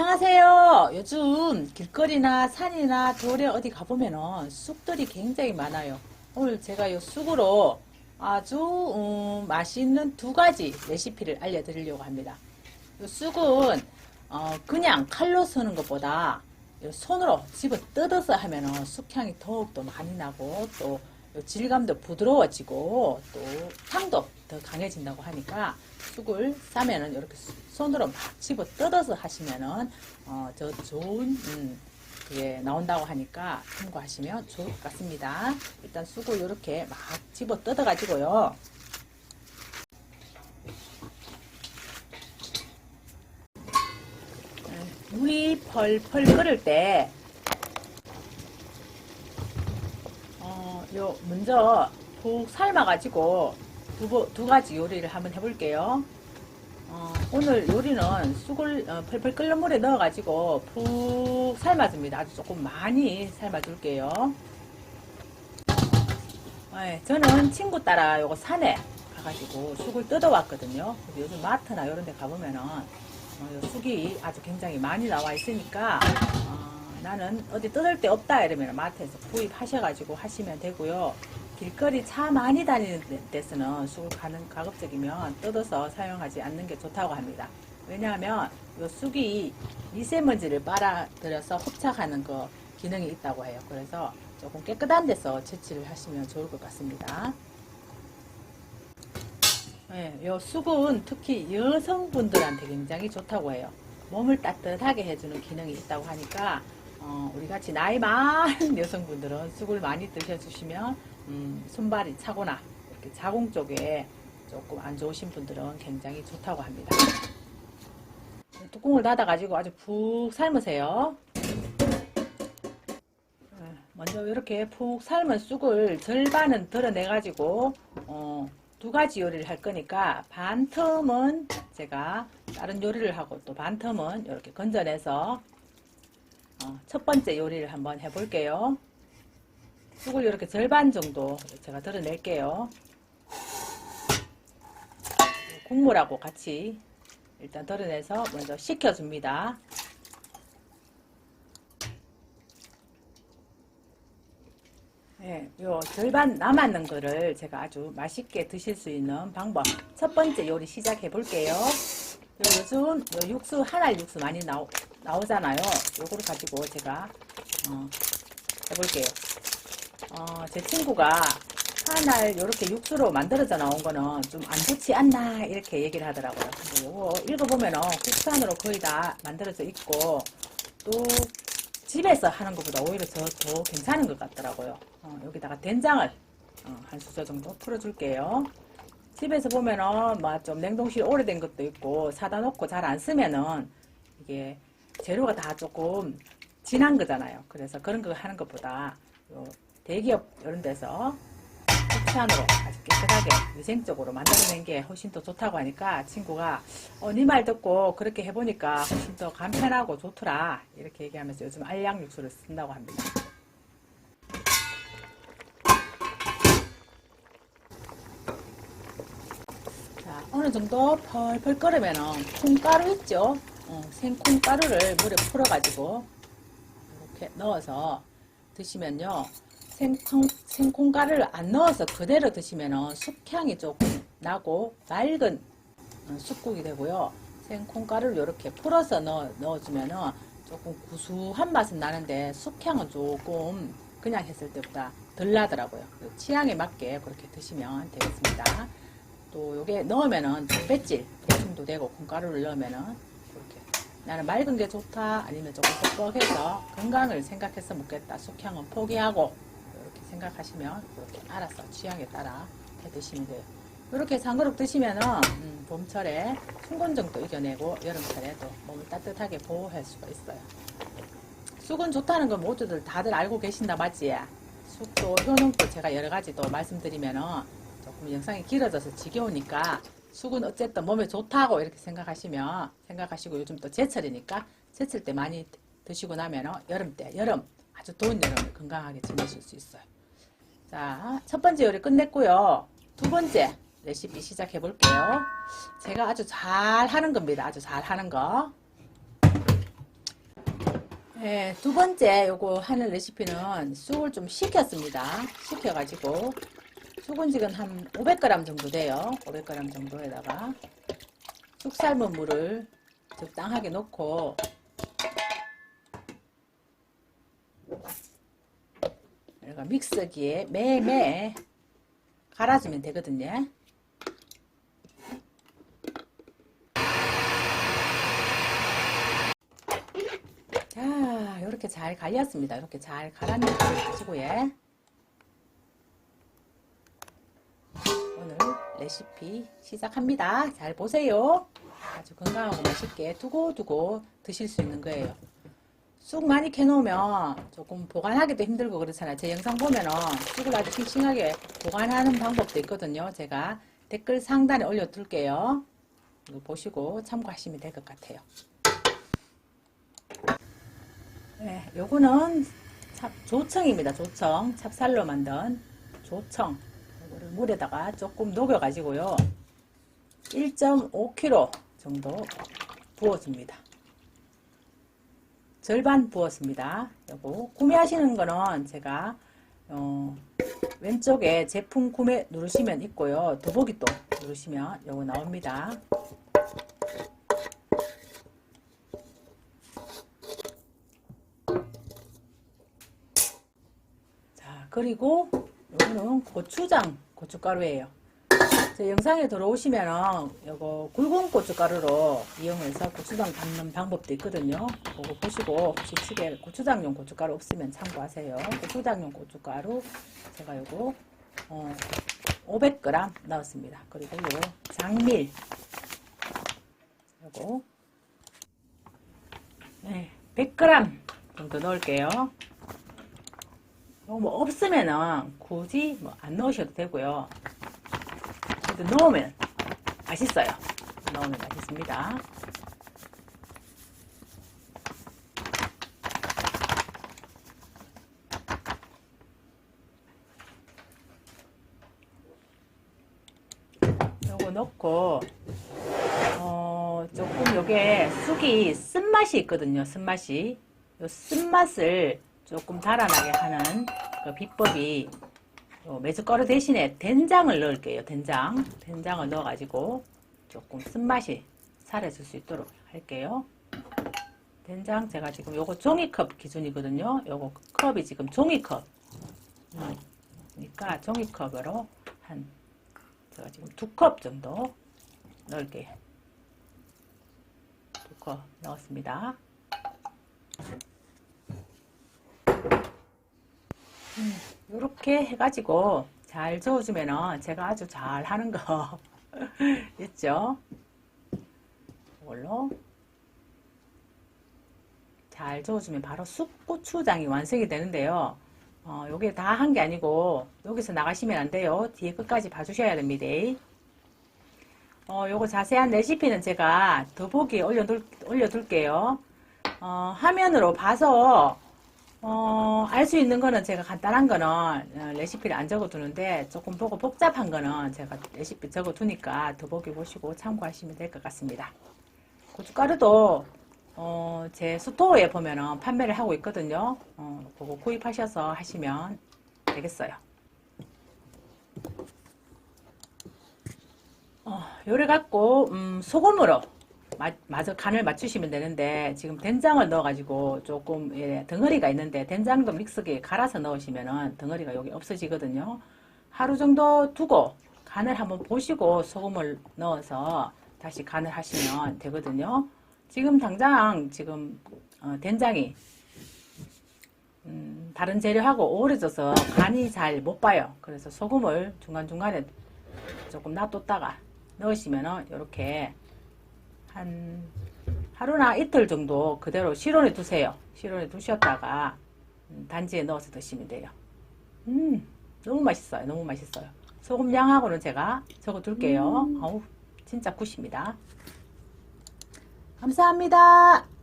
안녕하세요. 요즘 길거리나 산이나 돌에 어디 가보면은 쑥들이 굉장히 많아요. 오늘 제가 이 쑥으로 아주 음, 맛있는 두 가지 레시피를 알려드리려고 합니다. 이 쑥은 어, 그냥 칼로 쓰는 것보다 이 손으로 집어 뜯어서 하면은 쑥향이 더욱더 많이 나고 또이 질감도 부드러워지고 또 향도 더 강해진다고 하니까 쑥을 싸면은 이렇게 수- 손으로 막 집어 뜯어서 하시면은 어, 저 좋은 음, 그게 나온다고 하니까 참고하시면 좋을 것 같습니다. 일단 쑥을 이렇게 막 집어 뜯어 가지고요. 음, 물이 펄펄 끓을 때 어, 요, 먼저 푹 삶아가지고 두, 보- 두 가지 요리를 한번 해볼게요. 어, 오늘 요리는 쑥을 어, 펄펄 끓는 물에 넣어가지고 푹 삶아줍니다. 아주 조금 많이 삶아줄게요. 네, 저는 친구 따라 요거 산에 가가지고 쑥을 뜯어왔거든요. 요즘 마트나 이런 데 가보면은 어, 요 쑥이 아주 굉장히 많이 나와 있으니까 어, 나는 어디 뜯을 데 없다 이러면 마트에서 구입하셔가지고 하시면 되고요. 길거리 차 많이 다니는 데- 데서는 쑥을 가는 가급적이면 뜯어서 사용하지 않는 게 좋다고 합니다. 왜냐하면 요 쑥이 미세먼지를 빨아들여서 흡착하는 그 기능이 있다고 해요. 그래서 조금 깨끗한 데서 채취를 하시면 좋을 것 같습니다. 네, 요 쑥은 특히 여성분들한테 굉장히 좋다고 해요. 몸을 따뜻하게 해주는 기능이 있다고 하니까 어, 우리 같이 나이 많은 여성분들은 쑥을 많이 드셔주시면 음, 손발이 차거나 이렇게 자궁 쪽에 조금 안 좋으신 분들은 굉장히 좋다고 합니다. 뚜껑을 닫아가지고 아주 푹 삶으세요. 네, 먼저 이렇게 푹 삶은 쑥을 절반은 덜어내가지고 어, 두 가지 요리를 할 거니까 반 텀은 제가 다른 요리를 하고 또 반 텀은 이렇게 건져내서 어, 첫 번째 요리를 한번 해볼게요. 쑥을 이렇게 절반 정도 제가 덜어낼게요. 국물하고 같이 일단 덜어내서 먼저 식혀줍니다. 네, 요 절반 남았는 거를 제가 아주 맛있게 드실 수 있는 방법. 첫 번째 요리 시작해 볼게요. 요 요즘 요 육수, 한알 육수 많이 나오, 나오잖아요. 요거를 가지고 제가, 어, 해볼게요. 어, 제 친구가 한알 요렇게 육수로 만들어져 나온 거는 좀 안 좋지 않나, 이렇게 얘기를 하더라고요. 근데 요거 읽어보면은 국산으로 거의 다 만들어져 있고, 또 집에서 하는 것보다 오히려 더, 더 괜찮은 것 같더라고요. 어, 여기다가 된장을 어, 한 수저 정도 풀어줄게요. 집에서 보면은 막 좀 냉동실 오래된 것도 있고 사다 놓고 잘 안 쓰면은 이게 재료가 다 조금 진한 거잖아요. 그래서 그런 거 하는 것보다 요 대기업 이런 데서 국산으로 아주 깨끗하게 위생적으로 만들어낸 게 훨씬 더 좋다고 하니까 친구가 어, 네 말 듣고 그렇게 해보니까 훨씬 더 간편하고 좋더라 이렇게 얘기하면서 요즘 알약 육수를 쓴다고 합니다. 자, 어느 정도 펄펄 끓으면은 콩가루 있죠? 어, 생콩가루를 물에 풀어가지고 이렇게 넣어서 드시면요. 생콩, 생콩가루를 안 넣어서 그대로 드시면은 숙향이 조금 나고 맑은 어, 쑥국이 되고요. 생콩가루를 이렇게 풀어서 넣어, 넣어주면은 조금 구수한 맛은 나는데 숙향은 조금 그냥 했을 때보다 덜 나더라고요. 그 취향에 맞게 그렇게 드시면 되겠습니다. 또 요게 넣으면은 단백질 보충도 되고 콩가루를 넣으면은 이렇게 나는 맑은 게 좋다 아니면 조금 뻑뻑해서 건강을 생각해서 먹겠다 숙향은 포기하고 생각하시면 이렇게 알아서 취향에 따라 해 드시면 돼요. 이렇게 해서 한 그릇 드시면은 음, 봄철에 순곤증도 이겨내고 여름철에 또 몸을 따뜻하게 보호할 수가 있어요. 쑥은 좋다는 건 모두들 다들 알고 계신다 맞지? 쑥도 효능도 제가 여러 가지 또 말씀드리면은 조금 영상이 길어져서 지겨우니까 쑥은 어쨌든 몸에 좋다고 이렇게 생각하시면 생각하시고 요즘 또 제철이니까 제철 때 많이 드시고 나면은 여름 때 여름 아주 더운 여름을 건강하게 지내실 수 있어요. 자, 첫 번째 요리 끝냈고요. 두 번째 레시피 시작해 볼게요. 제가 아주 잘 하는 겁니다. 아주 잘 하는 거. 네, 두 번째 요거 하는 레시피는 쑥을 좀 식혔습니다. 식혀가지고 쑥은 지금 한 500g 정도 돼요. 500g 정도에다가 쑥 삶은 물을 적당하게 넣고 내가 믹서기에 매매 갈아주면 되거든요. 자, 이렇게 잘 갈렸습니다. 이렇게 잘 갈아낸 걸 가지고요. 오늘 레시피 시작합니다. 잘 보세요. 아주 건강하고 맛있게 두고두고 드실 수 있는 거예요. 쑥 많이 캐놓으면 조금 보관하기도 힘들고 그렇잖아요. 제 영상 보면은 쑥을 아주 싱싱하게 보관하는 방법도 있거든요. 제가 댓글 상단에 올려둘게요. 이거 보시고 참고하시면 될 것 같아요. 네, 요거는 찹- 조청입니다. 조청. 찹쌀로 만든 조청. 이거를 물에다가 조금 녹여가지고요. 1.5kg 정도 부어줍니다. 절반 부었습니다. 요거 구매하시는 거는 제가 어, 왼쪽에 제품 구매 누르시면 있고요. 더보기 또 누르시면 요거 나옵니다. 자, 그리고 요거는 고추장 고춧가루예요. 제 영상에 들어오시면은 요거 굵은 고춧가루로 이용해서 고추장 담는 방법도 있거든요. 그거 보시고 혹시 집에 고추장용 고춧가루 없으면 참고하세요. 고추장용 고춧가루 제가 요거 어, 500g 넣었습니다. 그리고 요 장밀 요거 네, 100g 정도 넣을게요. 뭐 없으면은 굳이 뭐 안 넣으셔도 되고요. 그래도 넣으면 맛있어요. 넣으면 맛있습니다. 요거 넣고 어 조금 요게 쑥이 쓴맛이 있거든요. 쓴맛이 요 쓴맛을 조금 달아나게 하는 그 비법이 요 메주가루 대신에 된장을 넣을게요. 된장. 된장을 넣어가지고 조금 쓴맛이 사라질 수 있도록 할게요. 된장 제가 지금 요거 종이컵 기준이거든요. 요거 컵이 지금 종이컵. 음, 그러니까 종이컵으로 한 제가 지금 두 컵 정도 넣을게요. 두 컵 넣었습니다. 이렇게 해가지고 잘 저어주면은 제가 아주 잘 하는 거 있죠? 이걸로 잘 저어주면 바로 쑥고추장이 완성이 되는데요. 어, 요게 다 한 게 아니고 여기서 나가시면 안 돼요. 뒤에 끝까지 봐주셔야 됩니다. 어, 요거 자세한 레시피는 제가 더보기 올려둘, 올려둘게요. 어, 화면으로 봐서 어, 알 수 있는 거는 제가 간단한 거는 어, 레시피를 안 적어두는데 조금 보고 복잡한 거는 제가 레시피 적어두니까 더보기 보시고 참고하시면 될 것 같습니다. 고춧가루도 어, 제 스토어에 보면은 판매를 하고 있거든요. 어, 그거 구입하셔서 하시면 되겠어요. 어, 요래 갖고 음, 소금으로 마, 마저 간을 맞추시면 되는데 지금 된장을 넣어가지고 조금 예, 덩어리가 있는데 된장도 믹서기에 갈아서 넣으시면은 덩어리가 여기 없어지거든요. 하루 정도 두고 간을 한번 보시고 소금을 넣어서 다시 간을 하시면 되거든요. 지금 당장 지금 어, 된장이 음, 다른 재료하고 오래져서 간이 잘 못 봐요. 그래서 소금을 중간중간에 조금 놔뒀다가 넣으시면은 이렇게 한 하루나 이틀 정도 그대로 실온에 두세요. 실온에 두셨다가 음, 단지에 넣어서 드시면 돼요. 음, 너무 맛있어요. 너무 맛있어요. 소금 양하고는 제가 적어 둘게요. 어우, 진짜 굿입니다. 감사합니다.